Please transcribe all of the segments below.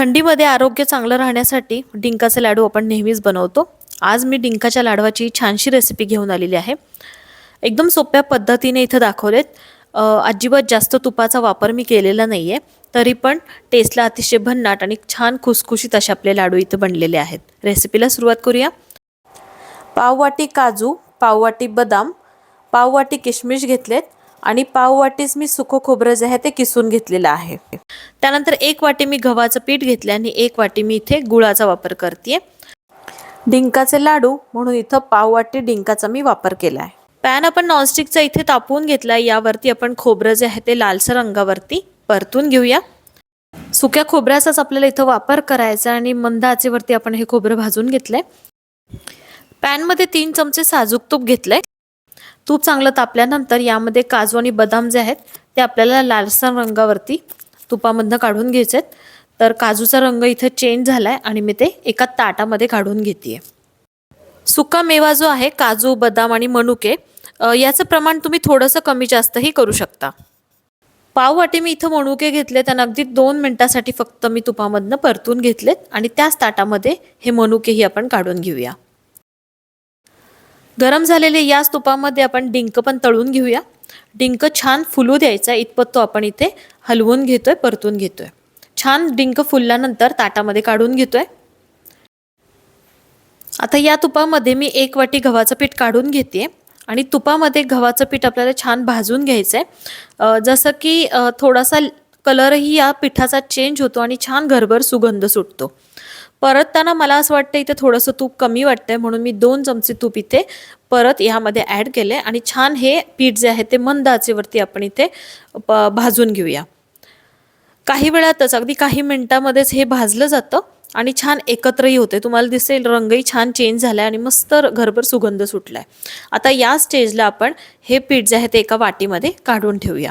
थंडीमध्ये आरोग्य चांगलं राहण्यासाठी डिंकाचे लाडू आपण नेहमीच बनवतो. आज मी डिंकाच्या लाडवाची छानशी रेसिपी घेऊन आलेली आहे. एकदम सोप्या पद्धतीने इथं दाखवलेत. अजिबात जास्त तुपाचा वापर मी केलेला नाही आहे तरी पण टेस्टला अतिशय भन्नाट आणि छान खुसखुशीत असे आपले लाडू इथं बनलेले आहेत. रेसिपीला सुरुवात करूया. पाववाटी काजू पाववाटी बदाम पाववाटी किशमिश घेतलेत. आणि पाववाटीच मी सुकं खोबरं जे आहे ते किसून घेतलेलं आहे. त्यानंतर एक वाटी मी गव्हाचं पीठ घेतलं आणि एक वाटी मी इथे गुळाचा वापर करते डिंकाचे लाडू म्हणून इथं पाववाटी डिंकाचा मी वापर केला आहे पॅन आपण नॉनस्टिकचा इथे तापवून घेतला यावरती आपण खोबरं जे आहे ते लालसर रंगावरती परतून घेऊया. सुक्या खोबऱ्याचाच आपल्याला इथं वापर करायचा आणि मंद आचेवरती आपण हे खोबरं भाजून घेतलंय. पॅनमध्ये तीन चमचे साजूक तूप घेतलंय. तूप चांगलं तापल्यानंतर यामध्ये काजू आणि बदाम जे आहेत ते आपल्याला लालसर रंगावरती तुपामधनं काढून घ्यायचे आहेत. तर काजूचा रंग इथं चेंज झाला आहे आणि मी ते एका ताटामध्ये काढून घेते सुका मेवा जो आहे काजू बदाम आणि मनुके याचं प्रमाण तुम्ही थोडंसं कमी जास्तही करू शकता. पाव वाटे मी इथं मणुके घेतले त्यांना अगदी दोन मिनटासाठी फक्त मी तुपामधनं परतून घेतलेत आणि त्याच ताटामध्ये हे मनुकेही आपण काढून घेऊया. गरम झालेले याच तुपामध्ये आपण डिंक पण तळून घेऊया. डिंक छान फुलू द्यायचा इतपत तो आपण इथे हलवून घेतोय परतून घेतोय. छान डिंक फुलल्यानंतर ताटामध्ये काढून घेतोय. आता या तुपामध्ये मी एक वाटी गव्हाचं पीठ काढून घेते आणि तुपामध्ये गव्हाचं पीठ आपल्याला छान भाजून घ्यायचं आहे जसं की थोडासा कलरही या पिठाचा चेंज होतो आणि छान घरभर सुगंध सुटतो. परतताना मला असं वाटतं इथे थोडंसं तूप कमी वाटतंय म्हणून मी दोन चमचे तूप इथे परत ह्यामध्ये ॲड केले आणि छान हे पीठ जे आहे ते मंद आचेवरती आपण इथे प- भाजून घेऊया. काही वेळातच अगदी काही मिनिटामध्येच हे भाजलं जातं आणि छान एकत्रही होते तुम्हाला दिसेल रंगही छान चेंज झालाय आणि मस्त घरभर सुगंध सुटलाय. आता या स्टेजला आपण हे पीठ जे आहे ते एका वाटीमध्ये काढून ठेवूया.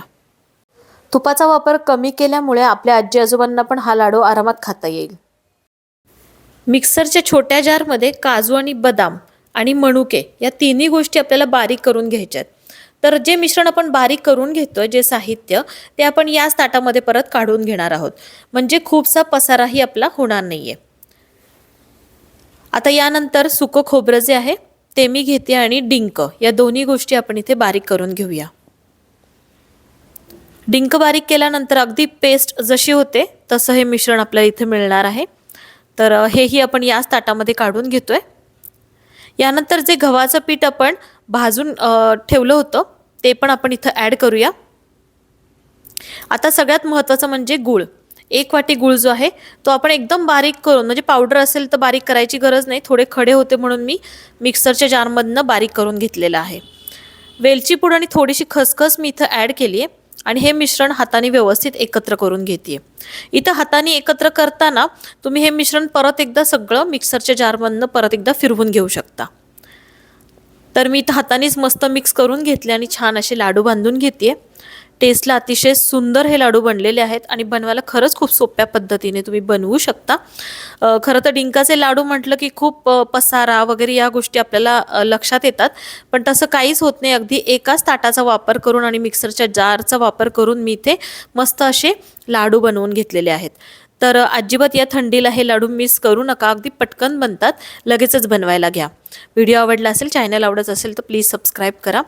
तुपाचा वापर कमी केल्यामुळे आपल्या आजी आजोबांना पण हा लाडू आरामात खाता येईल. मिक्सरच्या छोट्या जारमध्ये काजू आणि बदाम आणि मणुके या तिन्ही गोष्टी आपल्याला बारीक करून घ्यायच्या आहेत तर जे मिश्रण आपण बारीक करून घेतोय जे साहित्य ते आपण याच ताटामध्ये परत काढून घेणार आहोत. म्हणजे खूपसा पसाराही आपला होणार नाहीये. आता यानंतर सुकं खोबरं जे आहे ते मी घेते आणि डिंक. या दोन्ही गोष्टी आपण इथे बारीक करून घेऊया. डिंक बारीक केल्यानंतर अगदी पेस्ट जशी होते तसं हे मिश्रण आपल्याला इथे मिळणार आहे. तर हेही आपण याच ताटामध्ये काढून घेतो आहे यानंतर जे गव्हाचं पीठ आपण भाजून ठेवलं होतं ते पण आपण इथं ॲड करूया. आता सगळ्यात महत्त्वाचं म्हणजे गूळ. एक वाटी गूळ जो आहे तो आपण एकदम बारीक करून म्हणजे पावडर असेल तर बारीक करायची गरज नाही. थोडे खडे होते म्हणून मी मिक्सरच्या जारमधनं बारीक करून घेतलेलं आहे. वेलची पूड आणि थोडीशी खसखस मी इथं ॲड केली आहे आणि हे मिश्रण हाताने व्यवस्थित एकत्र करून घेते इथं हाताने एकत्र करताना तुम्ही हे मिश्रण परत एकदा सगळं मिक्सरच्या जारमधनं परत एकदा फिरवून घेऊ शकता. तर मी इथं हातानेच मस्त मिक्स करून घेतले आणि छान असे लाडू बांधून घेते टेस्टला अतिशय सुंदर हे लाडू बनलेले आहेत आणि बनवायला खरंच खूप सोप्या पद्धतीने तुम्ही बनवू शकता. खरं तर डिंकाचे लाडू म्हटलं की खूप पसारा वगैरे या गोष्टी आपल्याला लक्षात येतात. पण तसं काहीच होत नाही. अगदी एकाच ताटाचा वापर करून आणि मिक्सरच्या जारचा वापर करून मी इथे मस्त असे लाडू बनवून घेतलेले आहेत. तर अजिबात या थंडीला हे लाडू मिस करू नका. अगदी पटकन बनतात. लगेचच बनवायला घ्या. व्हिडिओ आवडला असेल चॅनल आवडत असेल तर प्लीज सबस्क्राईब करा.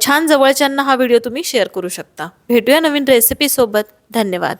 छान जवळच्यांना हा व्हिडिओ तुम्ही शेअर करू शकता. भेटूया नवीन रेसिपीसोबत धन्यवाद.